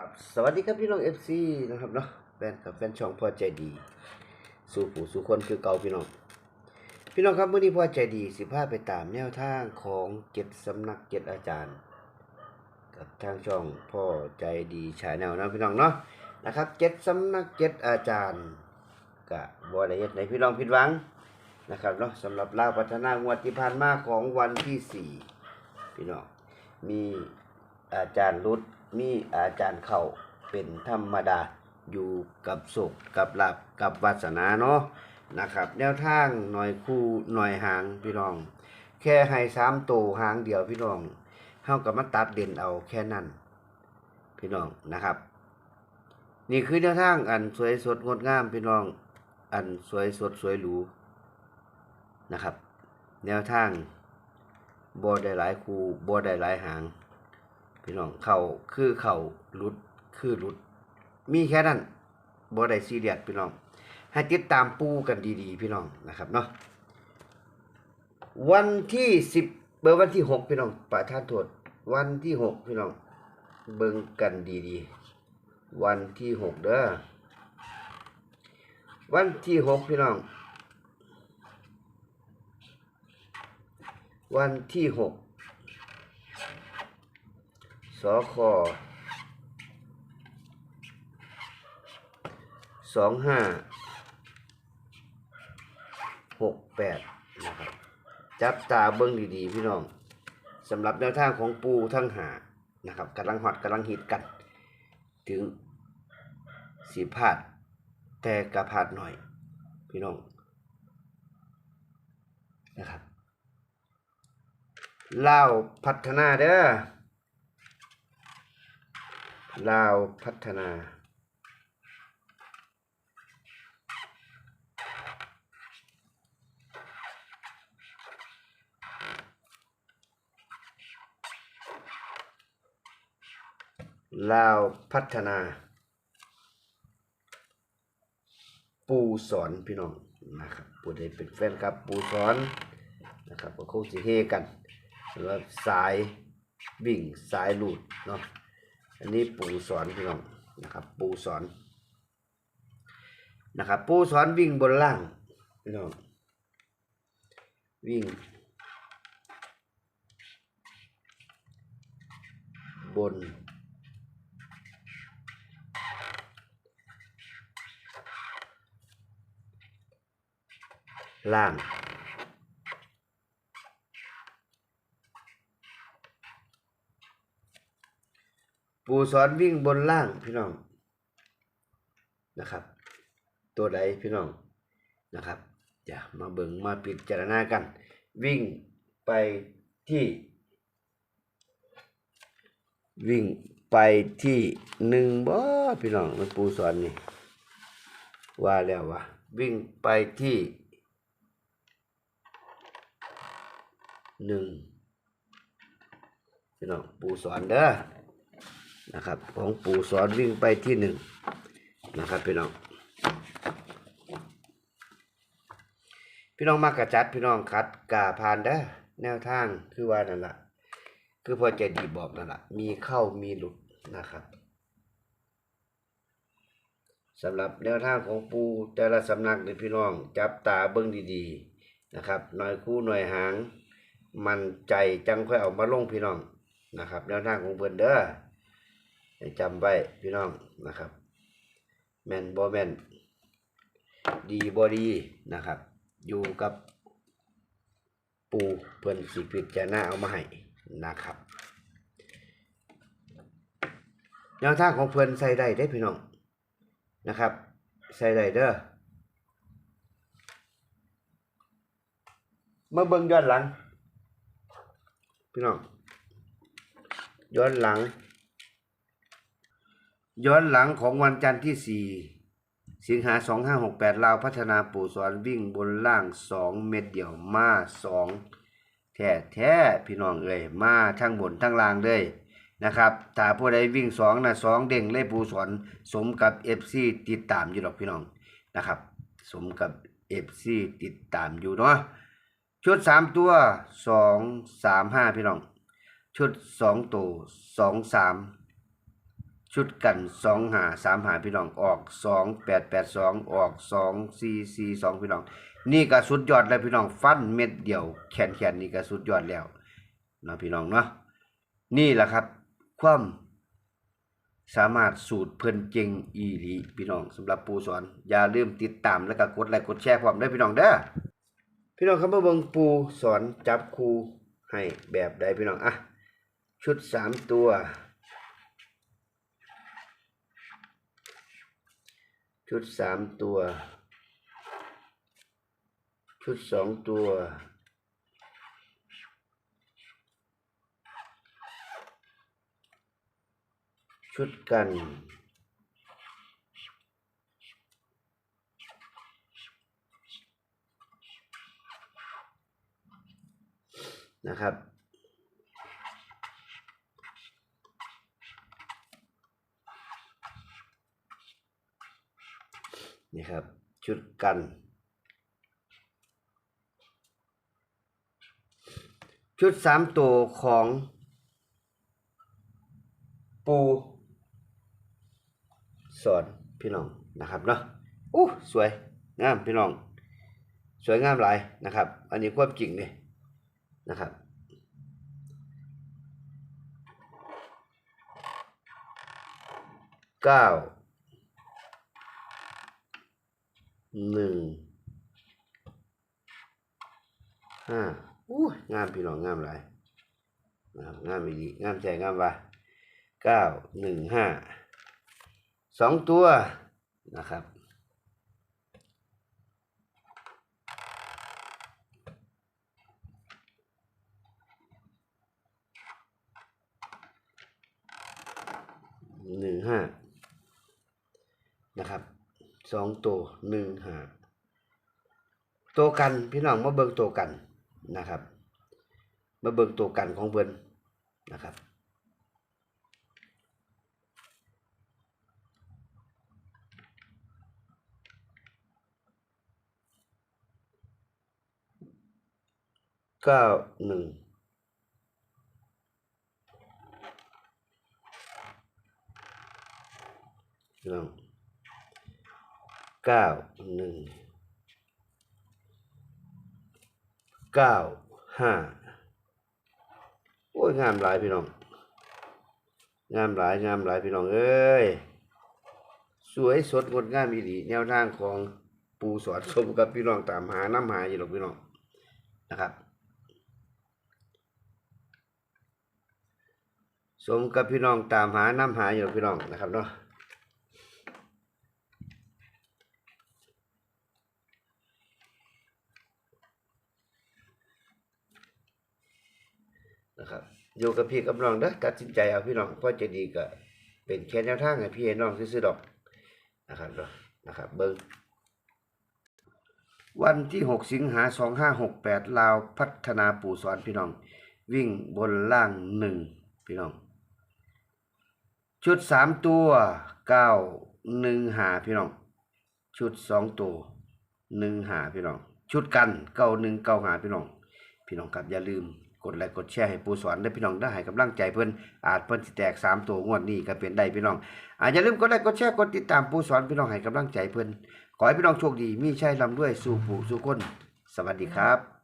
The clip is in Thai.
ครับสวัสดีครับพี่น้อง FC นะครับเนาะแฟนกับแฟนช่องพ่อใจดี สู่ผู้สู่คนคือเก่าพี่น้อง พี่น้องครับมื้อนี้พ่อใจดีสิพาไปตามแนวทางของเจ็ดสำนักเจ็ดอาจารย์ กับทางช่องพ่อใจดีชายแนลนะพี่น้องเนาะนะครับเจ็ดสำนักเจ็ดอาจารย์กะบ่ได้เฮ็ดในพี่น้องผิดหวังนะครับเนาะสำหรับลาพัฒนางวดที่ผ่านมาของวันที่สี่พี่น้องมีอาจารย์รุด มีอาจารย์เข้าเป็นธรรมดาอยู่กับสุขกับหลับกับวาสนาเนาะนะครับ แนวทางหน่อยคู่หน่อยหางพี่น้อง แค่ให้สามตหางเดียวพี่น้องเฮากับมาตัดเด่นเอาแค่นั้น พี่น้องนะครับ นี่คือแนวทางอันสวยสดงดงามพี่น้อง อันสวยสดสวยหรูนะครับ แนวทางบ่ได้หลายคูบ่ได้หลายหาง พี่น้องเขาคือเขาลุดคือลุด มีแค่นั้นบ่ได้ซีเรียสพี่น้อง ให้ติดตามปูกันดีๆ พี่น้องนะครับเนาะวันที่สิบเบอร์วันที่หกพี่น้องประทานโทษวันที่หกพี่น้อง เบิ่งกันดีๆ วันที่หกเด้อวันที่หกพี่น้อง วันที่หก คสองห้าหกแปดนะครับ จับตาเบิ้งดีๆ พี่น้องสำหรับแนวทางของปูทั้งหานะครับกำลังฮอตกำลังฮิตกัน ถึงสีพาด แต่กระพาดหน่อย พี่น้องนะครับเล่าพัฒนาเด้อ ลาวพัฒนา ลาวพัฒนา ปูสอนพี่น้องนะครับผู้ใดเป็นแฟนครับปูสอนนะครับก็คงสิเฮกันสำหรับสายวิ่งสายหลุดเนาะ อันนี้ปูสอนพี่น้องนะครับ ปูสอนนะครับ ปูสอนวิ่งบนล่างพี่น้องวิ่ง บน ล่าง ปูสอนวิ่งบนล่างพี่น้องนะครับ ตัวใดพี่น้องนะครับจะมาเบิ่งมาปิดจารณากัน วิ่งไปที่ วิ่งไปที่หนึ่งบ่พี่น้องมันปูสอนนี่ว่าแล้วว่าวิ่งไปที่หนึ่งพี่น้องปูสอนเด้อ นะครับ ของปูสอนวิ่งไปที่หนึ่งนะครับพี่น้อง พี่น้องมากระจัดพี่น้องคัดกาพานเด้แนวทางคือว่านั่นแหละคือพอใจดีบอกนั่นแหละมีเข้ามีหลุดนะครับสำหรับแนวทางของปูแต่ละสำนักนี่พี่น้อง จับตาเบิ้งดีๆนะครับหน่อยคู่หน่อยหาง มันใจจังค่อยเอามาลงพี่น้องนะครับ แนวทางของเพิ่นเด้อ ให้จำไว้พี่น้องนะครับ แมนบ่แมนดีบ่ดีนะครับ อยู่กับปูเพิ่อนสิพิจารณาเอามาให้นะครับแนวทางของเพิ่อนใส่ได้ได้พี่น้องนะครับ ใส่ได้เด้อมาเบิ่งย้อนหลัง พี่น้องย้อนหลัง ย้อนหลังของวันจันทร์ที่สี่สิงหาสองห้าหกแปดลาวพัฒนาปู่สอนวิ่งบนล่างสองเม็ดเดี่ยวมาสองแท้แท้พี่น้องเอ้ยมาทั้งบนทั้งล่างเลยนะครับ ถ้าผู้ใดวิ่งสองนะสองเด้งเลยปูสอนสมกับเอฟซีติดตามอยู่หรอกพี่น้องนะครับ สมกับเอฟซีติดตามอยู่เนาะชุดสามตัวสองสามห้าพี่น้อง ชุดสองตัวสองสาม ชุดกันสองหาสามหาพี่น้องออกสองแปดแปดสองออกสองสี่สี่สองพี่น้อง นี่ก็สุดยอดแล้วพี่น้องฟันเม็ดเดียวแขนแขนนี่ก็สุดยอดแล้วเนาะพี่น้องเนาะนี่แหละครับ ความสามารถสูตรเพิ่นเจงอีหลีพี่น้องสำหรับปูสอน อย่าลืมติดตามแล้วก็กดไลค์กดแชร์พร้อมเด้พี่น้องเด้อพี่น้องครับมาเบิ่งปูสอนจับคูให้แบบใดพี่น้องอะชุดสามตัว ชุดสามตัว ชุดสองตัว ชุดกัน นะครับ นี่ ครับ ชุดกัน ชุดสามตัวของปูสอนพี่น้องนะครับเนาะอู้สวยงามพี่น้อง สวยงามหลายนะครับ อันนี้ความจริงเลยนะครับเก้า หนึ่งห้าอู้งามพี่น้องงามหลายนะครับงามอีดีงามใจงามว่าเก้าหนึ่งห้าสองตัวนะครับหนึ่งห้านะครับส องตัวหนึ่งหาตัวกันพี่น้องมาเบิ่งตัวกันนะครับ มาเบิ่งตัวกันของเพิ่นนะครับเก้าหนึ่งพี่น้อง เก้าหนึ่งเก้าห้าโอ้ยงามหลายพี่น้อง งามหลายงามหลายพี่น้องเอ้ยสวยสดงดงามอีหลีแนวทางของปูสอนสมกับพี่น้องตามหาน้ำหาอยู่หรอกพี่น้องนะครับ สมกับพี่น้องตามหาน้ำหาอยู่หรอกพี่น้องนะครับเนาะ นะครับ อยู่กับพี่กับน้องเด้อตัดสินใจเอาพี่น้องพราะจะดีก็เป็นแค่แนวทางให้พี่ให้น้องซื้อดอกนะครับเนาะนะครับเบิ่งวันที่ 6 สิงหา 2568 ลาวพัฒนาปู่สอนพี่น้อง วิ่งบนล่างหนึ่งพี่น้อง ชุดสามตัวเก้าหนึ่งหาพี่น้อง ชุดสองตัวหนึ่งหาพี่น้อง ชุดกันเก้าหนึ่งเก้าหาพี่น้อง พี่น้องครับอย่าลืม กดไลค์กดแชร์ให้ปูสอนได้พี่น้องได้ให้กำลังใจเพิ่นอาจเพิ่นสิแตกสามตัวงวดนี้ก็เป็นได้พี่น้องอาอย่าลืมกดไลค์กดแชร์กดติดตามปูสอนพี่น้องให้กำลังใจเพิ่นขอให้พี่น้องโชคดีมีชัยร่ำรวยสู่ผู้สู่คน สวัสดีครับ